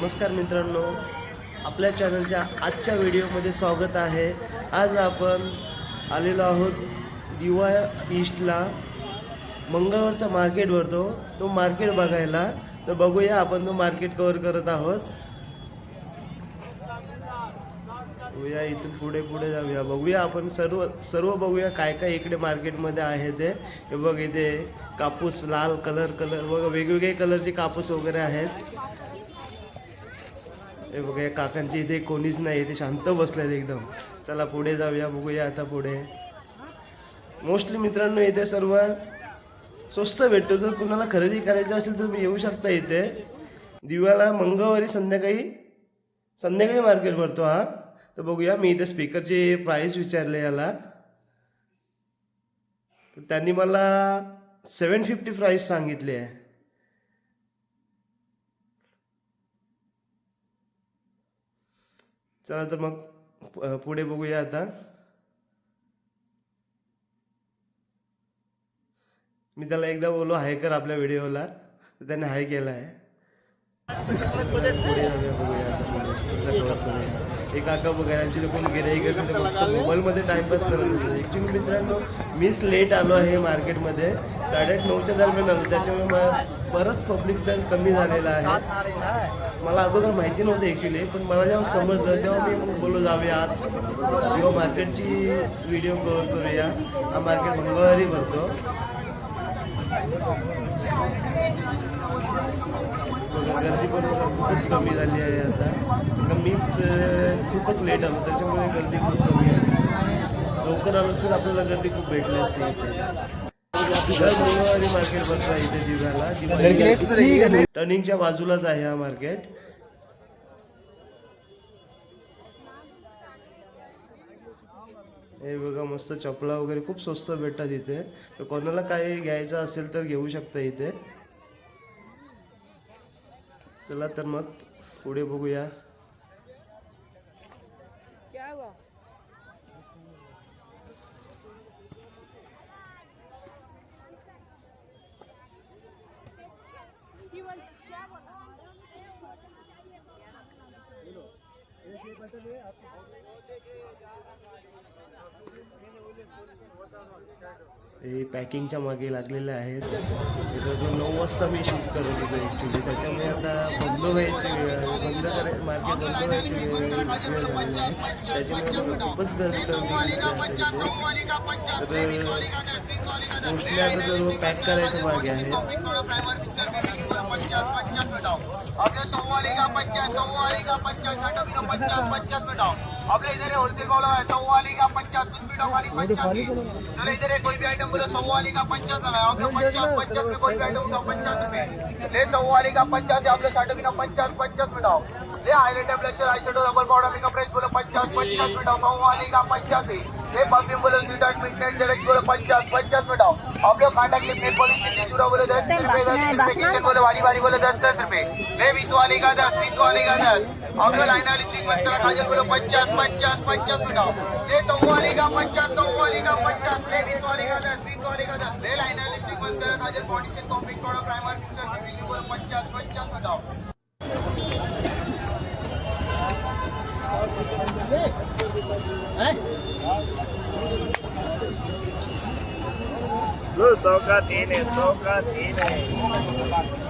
नमस्कार मित्रांनो आपल्या चॅनलच्या आजच्या व्हिडिओमध्ये स्वागत आहे. आज आपण आलेलो आहोत दिवा ईस्टला मंगळवारचा मार्केट भरतो तो मार्केट बघायला. तर बघूया आपण तो मार्केट कवर करत आहोत. बघूया इथून पुढे पुढे जाऊया. बघूया आपण सर्व सर्व बघूया काय काय इकडे मार्केटमध्ये आहे ते. हे बघ इथे कापूस लाल कलर कलर बघ वेगवेगळे कलरचे कापूस वगैरे आहेत. हे बघूया काकांची इथे कोणीच नाही इथे शांत बसलेत एकदम. चला पुढे जाऊया बघूया आता पुढे. मोस्टली मित्रांनो इथे सर्व स्वस्त भेटतो. जर कुणाला खरेदी करायची असेल तर तुम्ही येऊ शकता इथे. दिव्याला मंगळवारी संध्याकाळी संध्याकाळी मार्केट भरतो हा. तर बघूया मी इथे स्पीकरची प्राईस विचारले याला. तर त्यांनी मला सेवन फिफ्टी प्राईस सांगितली आहे. चला तर मग पुढे बघूया आता. मी त्याला एकदा बोललो हाय कर आपल्या व्हिडिओला. तर त्याने हाय केला आहे पुढे जाऊया बघूया एक काका वगैरे यांची लोक गिराईक असेल मस्त मोबाईलमध्ये टाईमपास करत असतो ॲक्च्युली मित्रांनो मीच लेट आलो आहे मार्केटमध्ये. साडेआठ नऊच्या दरम्यान आलो. त्याच्यामुळे मला बरंच पब्लिक तर कमी झालेलं आहे. मला अगोदर माहिती नव्हतं ॲक्च्युली पण मला जेव्हा समजलं तेव्हा मी बोललो जाऊया आज. जेव्हा मार्केटची व्हिडिओ कवर करूया. हा मार्केट मंगळवारी भरतो. गर्दी पण खूपच कमी झाली आहे आता. आता मीच अं, खूपच लेट आलो. त्याच्यामुळे गर्दी खूप कमी आहे. लवकर आलो तर आपल्याला गर्दी खूप भेटली असते इथे. दर मंगळवारी मार्केट भरतं इथे दिव्याला टर्निंगच्या बाजूलाच आहे हा मार्केट हे बघा मस्त चपला वगैरे खूप स्वस्त भेटतात इथे. तर कोणाला काही घ्यायचं असेल तर घेऊ शकता इथे. चला तर मग पुढे बघूया क्या हुआ ही बोल क्या बोला हे पॅकिंगच्या मागे लागलेले आहेत. नऊ वाजता मी शूट करत होतो ॲक्च्युली त्याच्यामुळे आता बंद व्हायची वेळ बंद करायचं मार्केट बंद व्हायची वेळ झालेली आहे. त्याच्यामुळे खूपच गर्दी आता तर मोस्टली आता सर्व पॅक करायचं मागे आहे आपल्या सव्वाली का पंचायत सव्वाली का पंचायत साठ का पंचायत पंचायत मिटाओ अपने इधर होलसेल वाला है सौ वाली का पचास बीस वाली पचास चलो इधर कोई भी आइटम बोलो सौ वाली का पचास है। आपने पचास पचास में कोई भी आइटम उठाओ पचास रुपये ले सौ वाली का पचास है आपने साठ का पचास पचास मिटाओ ले highlight blusher eye shadow rubber powder makeup fresh बोलो पचास पचास मिटाओ सौ वाली का पचास ही। ले परफ्यूम बोलो सीटाट मिडनाइट डायरेक्ट बोलो पचास पचास मिटाओ आप लोग काटा क्लिप में बोलो चिट्ठी चूरा बोलो दस रुपये दस रुपये किचन बोलो वाली वाली बोलो दस दस रुपये ले बीस वाली का दस बीस वाली का दस। आप लोग लाइन वाली सीक्वेंस करा काजल बोलो पचास पंचायत पंचायत बताओ ये तो वाली का पंचायत तो वाली का पंचायत। लेडीज़ वाली का दस बीस वाली का दस। ले लाइन एनालिसिस बंद कर, राजेश बॉडी से तो टॉपिक थोड़ा प्राइमरी टीचर की वैल्यू पर पंचायत पंचायत बताओ लो सौ का तीन है सौ का तीन है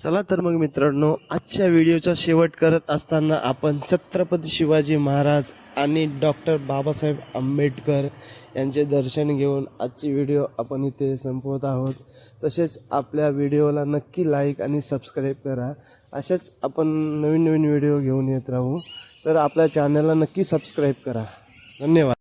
चला तर मग मित्रांनो आजच्या व्हिडिओचा शेवट करत असताना आपण छत्रपती शिवाजी महाराज आणि डॉक्टर बाबासाहेब आंबेडकर यांचे दर्शन घेऊन आजची व्हिडिओ आपण इथे संपवत आहोत. तसेच आपल्या व्हिडिओला नक्की लाईक आणि सबस्क्राईब करा. असेच आपण नवीन नवीन व्हिडिओ घेऊन येत राहू. तर आपल्या चॅनलला नक्की सबस्क्राईब करा. धन्यवाद.